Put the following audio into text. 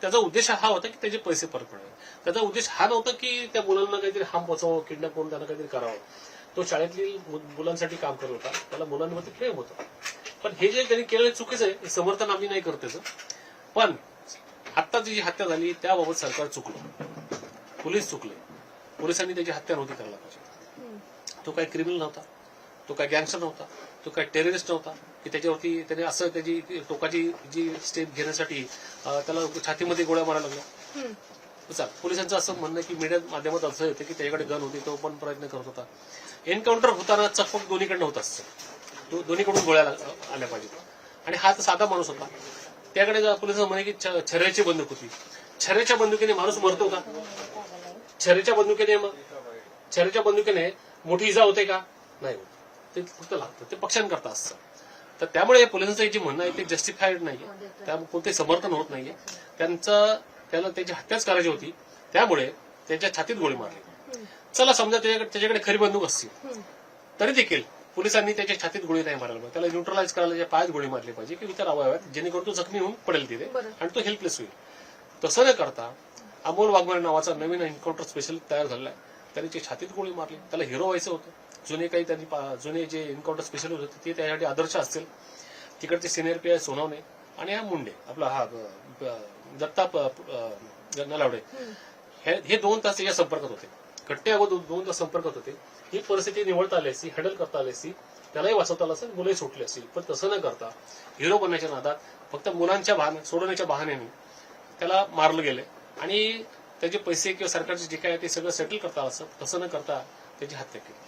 त्याचा उद्देश हा होता की त्याचे पैसे परत मिळावे त्याचा उद्देश हा नव्हता की त्या मुलांना काहीतरी हाम पोचावं किडनॅप करून त्यांना काहीतरी करावं. तो शाळेतील मुलांसाठी काम करत होता. त्याला मुलांमध्ये प्रेम होतं. पण हे जे त्यांनी केलेलं चुकीचं आहे हे समर्थन आम्ही नाही करत त्याचं. पण आत्ताची जी हत्या झाली त्याबाबत सरकार चुकलं. पोलीस चुकले. पोलिसांनी त्याची हत्या नव्हती करायला पाहिजे. तो काही क्रिमिनल नव्हता. तो काय गँगस्टर नव्हता. तो काय टेररिस्ट नव्हता की त्याच्यावरती त्याने असं त्याची टोकाची जी स्टेप घेण्यासाठी त्याला छातीमध्ये गोळ्या मारायला लागल्या चाल पोलिसांचं असं म्हणणं की मीडिया माध्यमात असं येतं की त्याच्याकडे गन होती तो पण प्रयत्न करत होता. एन्काउंटर होताना चकमक दोन्हीकडनं होत असतं. तो दोन्हीकडून गोळ्या आल्या पाहिजेत. आणि हा तर साधा माणूस होता. त्याकडे पोलिसांचं म्हणे की छऱ्याची बंदूक होती. छऱ्याच्या बंदुकीने माणूस मरतो का? छऱ्याच्या बंदुकीने मग छऱ्याच्या बंदुकीने मोठी इजा होते का? नाही होत. ते फक्त लागतं ते पक्षांकरता असतं. तर त्यामुळे पोलिसांचं जे म्हणणं आहे ते जस्टिफाईड नाहीये. त्या कोणते समर्थन होत नाहीये. त्यांचं त्याला त्याची हत्याच करायची होती. त्यामुळे त्याच्या छातीत गोळी मारली. चला समजा त्याच्याकडे त्याच्याकडे खरी बंदूक असती. तरी देखील पोलिसांनी त्याच्या छातीत गोळी नाही मारायला पाहिजे. त्याला न्यूट्रलाइज करायला पायात गोळी मारली पाहिजे की इतर अवयवात जेणेकरून तो जखमी होऊन पडेल तिथे. आणि तो हेल्पलेस होईल. तसं न करता अमोल वाघमारे नावाचा नवीन एन्काउंटर स्पेशलिस्ट तयार झालेला आहे. त्याने त्याच्या छातीत गोळी मारली. त्याला हिरो व्हायचं होतं. जुने काही त्यांनी जुने जे एन्काउंटर स्पेशलिस्ट होते ते त्यासाठी आदर्श असतील. तिकडचे सिनियर पी आय सोनवणे आणि हा मुंडे आपला हा दत्ता नलावडे हे हे दोन तास त्याच्या संपर्कात होते. घट्टे अगोदर दोन तास संपर्कात होते. ही परिस्थिती निवडता आली असती हॅडल करता आली असती. त्यालाही वाचवता आलं असेल मुलंही सुटली असतील. पण तसं न करता हिरो बनण्याच्या नादात फक्त मुलांच्या बहाने सोडवण्याच्या बहाण्याने त्याला मारलं गेलं आणि त्याचे पैसे किंवा सरकारचे जे काय आहे ते सगळं सेटल करता असं तसं न करता त्याची हत्या केली.